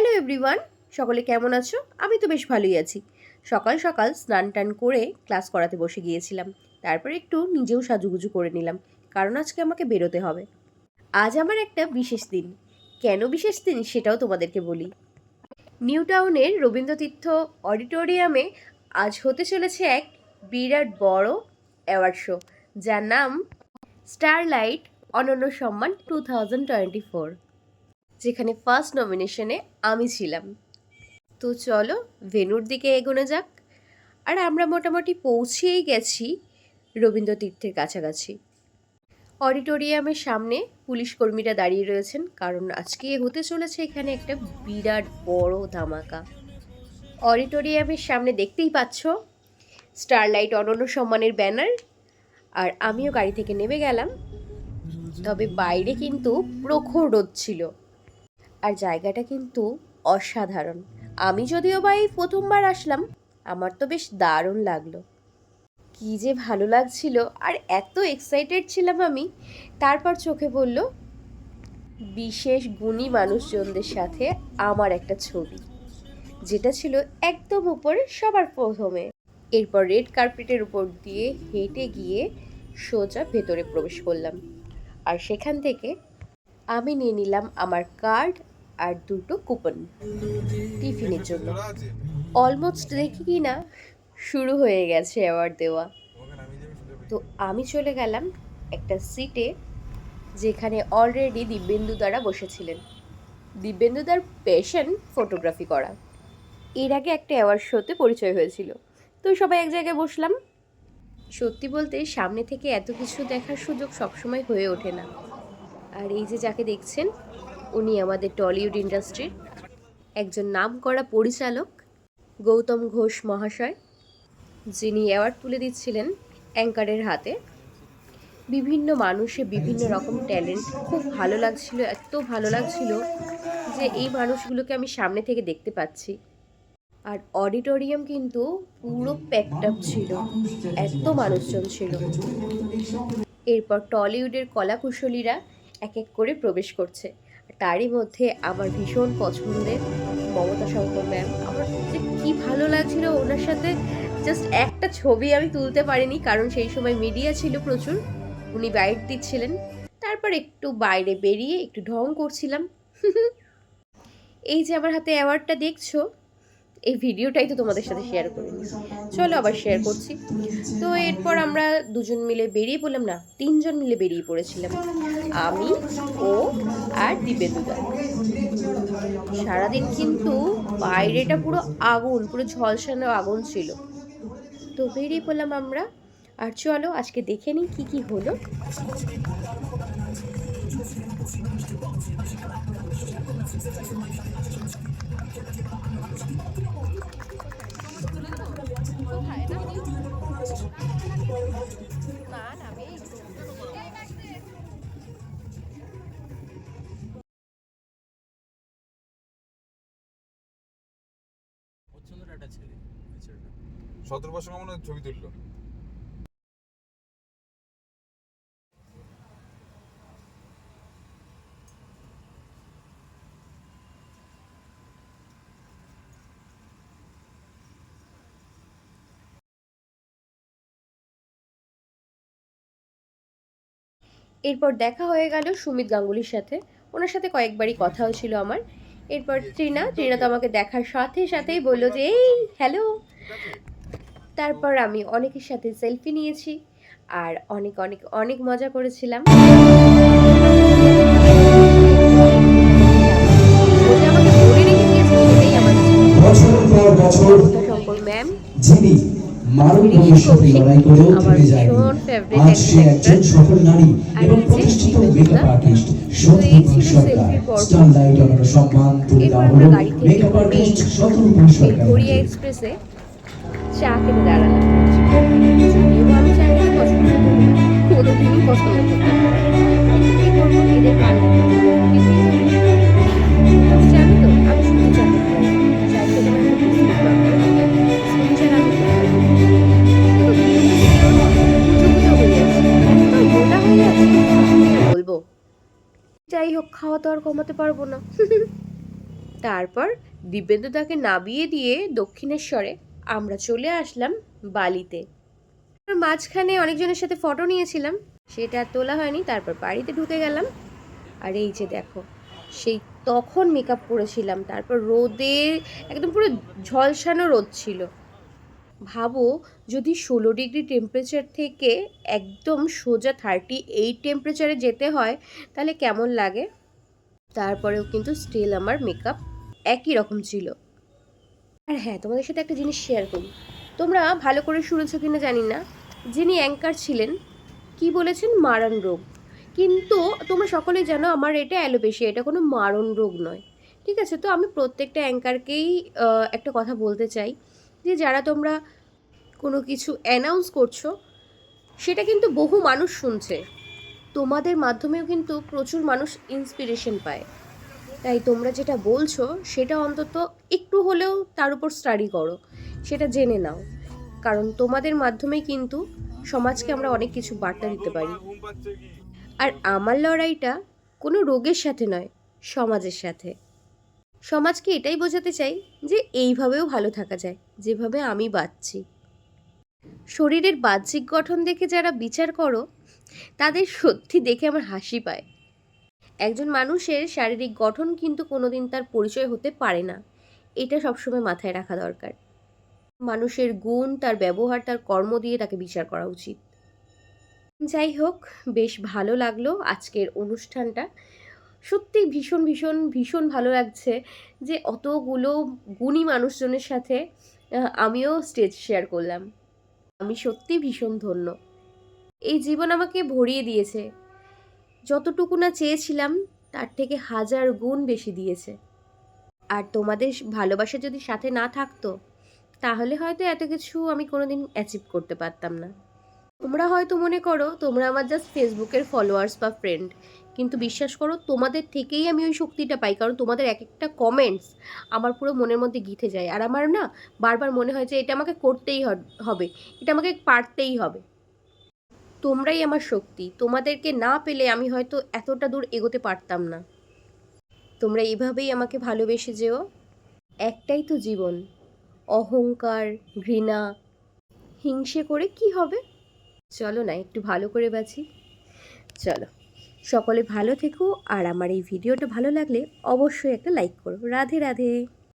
Hello everyone সকলে কেমন আছো? আমি তো বেশ ভালোই আছি। সকাল সকাল স্নান টান করে ক্লাস করাতে বসে গিয়েছিলাম। তারপর একটু নিজেও সাজুগুজু করে নিলাম, কারণ আজকে আমাকে বেরোতে হবে। আজ আমার একটা বিশেষ দিন। কেন বিশেষ দিন সেটাও তোমাদেরকে বলি। নিউ টাউনের রবীন্দ্রতীর্থ অডিটোরিয়ামে আজ হতে চলেছে এক বিরাট বড় অ্যাওয়ার্ড শো, যার নাম স্টারলাইট অনন্য সম্মান টু থাউজেন্ড টোয়েন্টি ফোর। যেখানে ফার্স্ট নমিনেশনে আমি ছিলাম। তো চলো ভেনুর দিকে এগোনো যাক। আর আমরা মোটামুটি পৌঁছেই গেছি রবীন্দ্র তীর্থের কাছাকাছি। অডিটোরিয়ামের সামনে পুলিশ কর্মীরা দাঁড়িয়ে রয়েছেন, কারণ আজকে হতে চলেছে এখানে একটা বিরাট বড় ধামাকা। অডিটোরিয়ামের সামনে দেখতেই পাচ্ছ স্টারলাইট অনন্য সম্মানের ব্যানার, আর আমিও গাড়ি থেকে নেমে গেলাম। তবে বাইরে কিন্তু প্রখর রোদ ছিল। আর জায়গাটা কিন্তু অসাধারণ। আমি যদিও বা এই প্রথমবার আসলাম, আমার তো বেশ দারুণ লাগল। কী যে ভালো লাগছিল, আর এত এক্সাইটেড ছিলাম আমি। তারপর চোখে পড়ল বিশেষ গুণী মানুষজনদের সাথে আমার একটা ছবি, যেটা ছিল একদম উপরে সবার প্রথমে। এরপর রেড কার্পেটের উপর দিয়ে হেঁটে গিয়ে সোজা ভেতরে প্রবেশ করলাম। আর সেখান থেকে আমি নিয়ে নিলাম আমার কার্ড আর দুটো কুপন টিফিনের জন্য। অলমোস্ট দেখি কি না, শুরু হয়ে গেছে অ্যাওয়ার্ড দেওয়া। তো আমি চলে গেলাম একটা সিটে, যেখানে অলরেডি দিব্যেন্দু দ্বারা বসেছিলেন। দিব্যেন্দু দার পেশেন ফটোগ্রাফি করা। এর আগে একটা অ্যাওয়ার্ড শোতে পরিচয় হয়েছিল। তো সবাই এক জায়গায় বসলাম। সত্যি বলতে সামনে থেকে এত কিছু দেখার সুযোগ সবসময় হয়ে ওঠে না। আর এই যে যাকে দেখছেন, উনি আমাদের টলিউড ইন্ডাস্ট্রির একজন নামকরা পরিচালক, গৌতম ঘোষ মহাশয়, যিনি অ্যাওয়ার্ড তুলে দিচ্ছিলেন অ্যাঙ্কারের হাতে। বিভিন্ন মানুষের বিভিন্ন রকম ট্যালেন্ট, খুব ভালো লাগছিল, এত ভালো লাগছিল যে এই মানুষগুলোকে আমি সামনে থেকে দেখতে পাচ্ছি। আর অডিটোরিয়াম কিন্তু পুরো প্যাকড আপ ছিল, এত মানুষজন ছিল। এরপর টলিউডের কলাকুশলীরা এক এক করে প্রবেশ করছে। তারই মধ্যে আমার ভীষণ পছন্দের মমতা শঙ্কর ম্যাম। আমার যে কী ভালো লাগছিল ওনার সাথে জাস্ট একটা ছবি আমি তুলতে পারিনি, কারণ সেই সময় মিডিয়া ছিল প্রচুর। উনি বাইট দিচ্ছিলেন। তারপর একটু বাইরে বেরিয়ে একটু ঢং করছিলাম। এই যে আমার হাতে অ্যাওয়ার্ডটা দেখছ এই ভিডিওটাই তো তোমাদের সাথে শেয়ার করি। চলো আবার শেয়ার করছি। তো এরপর আমরা দুজন মিলে বেরিয়ে পড়লাম না, তিনজন মিলে বেরিয়ে পড়েছিলাম। আমি, ও আর দিবেদুদা সারাদিন কিন্তু বাইরেটা পুরো আগুন, পুরো ঝলসানো আগুন ছিল। তো বেরিয়ে পড়লাম আমরা আর চলো আজকে দেখে নিই কী কী হলো। সতেরো বছর মনে ছবি তুললো। এরপর দেখা হয়ে গেল সুমিত গাঙ্গুলির সাথে। ওনার সাথে কয়েকবারই কথাও ছিল আমার। এরপর ট্রিনা ট্রিনা তো আমাকে দেখার সাথে সাথেই বলল যে এই হ্যালো তারপর আমি অনেকের সাথে সেলফি নিয়েছি আর অনেক অনেক অনেক মজা করেছিলাম। ম্যাম যিনি মানব ভবিষ্যতে লড়াই করেও থেকে যায়নি। আজ সে। একজন সফল নারী এবং প্রতিষ্ঠিত makeup artist Shatrughna Sarkar. Starlight honour সম্মান তুলে দেওয়া হলো makeup artist Shatrughna Sarkar Korea এক্সপ্রেসে চা খেতে দাঁড়ালাম। যাই হোক, খাওয়া তো আর কমাতে পারব না। তারপর দিব্যেন্দু তাকে নামিয়ে দিয়ে দক্ষিণেশ্বরে আমরা চলে আসলাম বালিতে। মাঝখানে অনেকজনের সাথে ফটো নিয়েছিলাম, সেটা তোলা হয়নি, তারপর বাড়িতে ঢুকে গেলাম। আর এই যে দেখো, সেই তখন মেকআপ করেছিলাম তারপর রোদে একদম পুরো ঝলসানো রোদ ছিল। ভাবো যদি ষোলো ডিগ্রি টেম্পারেচার থেকে একদম সোজা থার্টি এইট টেম্পারেচারে যেতে হয়, তাহলে কেমন লাগে? তারপরেও কিন্তু স্টিল আমার মেকআপ একই রকম ছিল। আর হ্যাঁ তোমাদের সাথে একটা জিনিস শেয়ার করি। তোমরা ভালো করে শুনেছো কিনা জানি না, যিনি অ্যাঙ্কার ছিলেন, কি বলেছেন? মারণ রোগ। কিন্তু তোমরা সকলেই জানো আমার এটা অ্যালোপেশিয়া এটা কোনো মারণ রোগ নয়। ঠিক আছে? তো আমি প্রত্যেকটা অ্যাঙ্কারকেই একটা কথা বলতে চাই। যে যারা তোমরা কোনো কিছু অ্যানাউন্স করছ, সেটা কিন্তু বহু মানুষ শুনছে। তোমাদের মাধ্যমেও কিন্তু প্রচুর মানুষ ইন্সপিরেশন পায়। তাই তোমরা যেটা বলছো, সেটা অন্তত একটু হলেও তার উপর স্টাডি করো। সেটা জেনে নাও। কারণ তোমাদের মাধ্যমেই কিন্তু সমাজকে আমরা অনেক কিছু বার্তা দিতে পারি। আর আমার লড়াইটা কোনো রোগের সাথে নয়, সমাজের সাথে। সমাজকে এটাই বোঝাতে চাই যে এইভাবেও ভালো থাকা যায়। যেভাবে আমি বাঁচছি। শরীরের বাহ্যিক গঠন দেখে যারা বিচার করো, তাদের সত্যি দেখে আমার হাসি পায়। একজন মানুষের শারীরিক গঠন কিন্তু কোনোদিন তার পরিচয় হতে পারে না। এটা সবসময় মাথায় রাখা দরকার। মানুষের গুণ, তার ব্যবহার, তার কর্ম দিয়ে তাকে বিচার করা উচিত। যাই হোক, বেশ ভালো লাগল আজকের অনুষ্ঠানটা। সত্যি ভীষণ ভীষণ ভীষণ ভালো লাগছে যে অতগুলো গুণী মানুষজনের সাথে আমিও স্টেজ শেয়ার করলাম। আমি সত্যি ভীষণ ধন্য। এই জীবন আমাকে ভরিয়ে দিয়েছে। যতটুকু না চেয়েছিলাম, তার থেকে হাজার গুণ বেশি দিয়েছে। আর তোমাদের ভালোবাসা যদি সাথে না থাকতো, তাহলে হয়তো এত কিছু আমি কোনোদিন অ্যাচিভ করতে পারতাম না। তোমরা হয়তো মনে করো, তোমরা আমার জাস্ট ফেসবুকের ফলোয়ার্স বা ফ্রেন্ড কিন্তু বিশ্বাস করো, তোমাদের থেকেই আমি ওই শক্তিটা পাই, কারণ তোমাদের এক একটা কমেন্টস আমার পুরো মনের মধ্যে গিথে যায়। আর আমার না বারবার মনে হয় যে এটা আমাকে করতেই হবে, এটা আমাকে পারতেই হবে। তোমরাই আমার শক্তি, তোমাদেরকে না পেলে আমি হয়তো এতটা দূর এগোতে পারতাম না। তোমরা এভাবেই আমাকে ভালোবেসে যেও। একটাই তো জীবন, অহংকার, ঘৃণা, হিংসে করে কি হবে? চলো না, একটু ভালো করে বাঁচি চলো, সকলে ভালো থেকো। আর আমার এই ভিডিওটা ভালো লাগলে অবশ্যই একটা লাইক করো। রাধে রাধে।